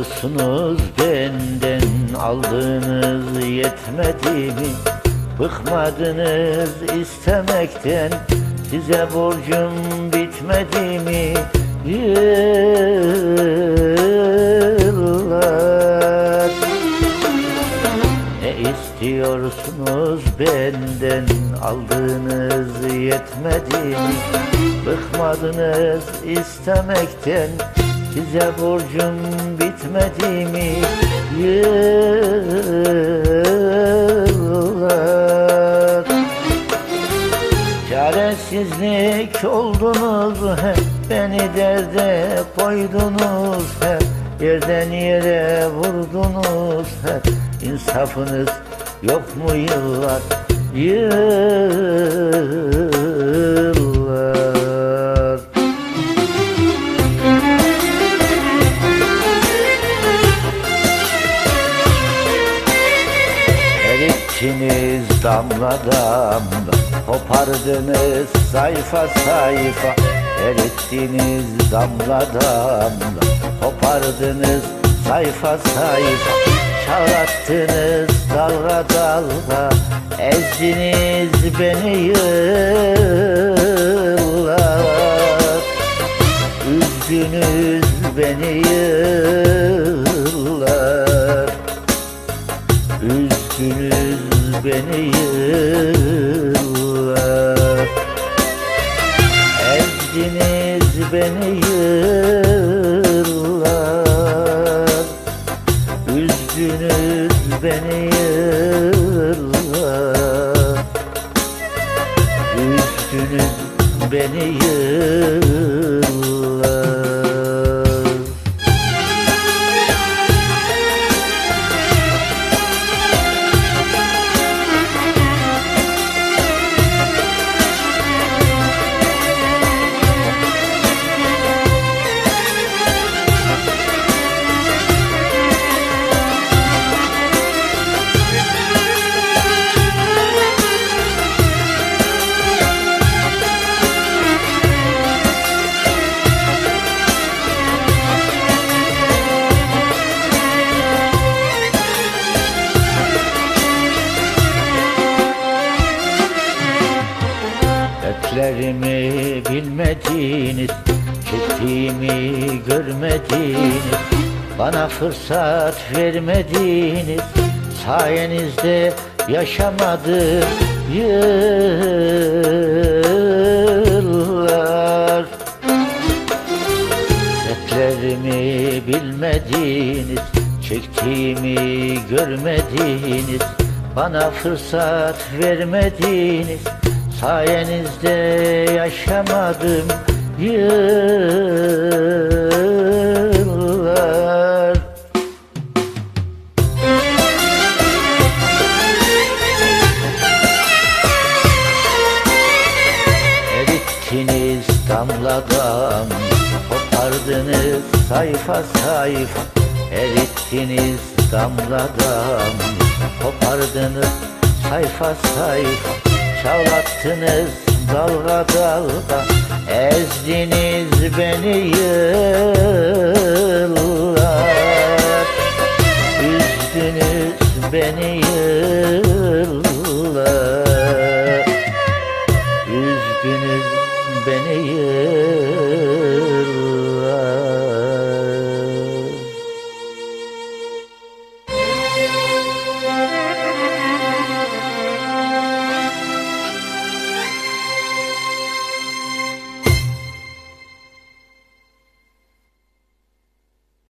İstiyorsunuz benden aldığınız yetmedi mi? Bıkmadınız istemekten size borcum bitmedi mi? Yıllar Ne istiyorsunuz benden aldığınız yetmedi mi? Bıkmadınız istemekten size borcum bitmedi mi? Yıllar Çaresizlik oldunuz hep Beni derde koydunuz hep Yerden yere vurdunuz hep İnsafınız yok mu yıllar Yıllar Erittiniz damla damla Kopardınız sayfa sayfa. Erittiniz damla damla Kopardınız sayfa sayfa. Çağlattınız dalga dalga Ezdiniz beni yıllar. Üzdünüz beni yıllar beni yıllar. Ezdiniz beni yıllar. Üzdünüz beni yıllar. Üzdünüz beni yıllar bilmediniz Çektiğimi görmediniz Bana fırsat vermediniz Sayenizde yaşamadım yıllar Dertlerimi bilmediniz Çektiğimi görmediniz Bana fırsat vermediniz Sayenizde yaşamadım yıllar. Erittiniz damla damla Kopardınız sayfa sayfa. Erittiniz damla damla Kopardınız sayfa sayfa Sallattınız dalga dalga Ezdiniz beni yıllar. Üzdünüz beni yıllar.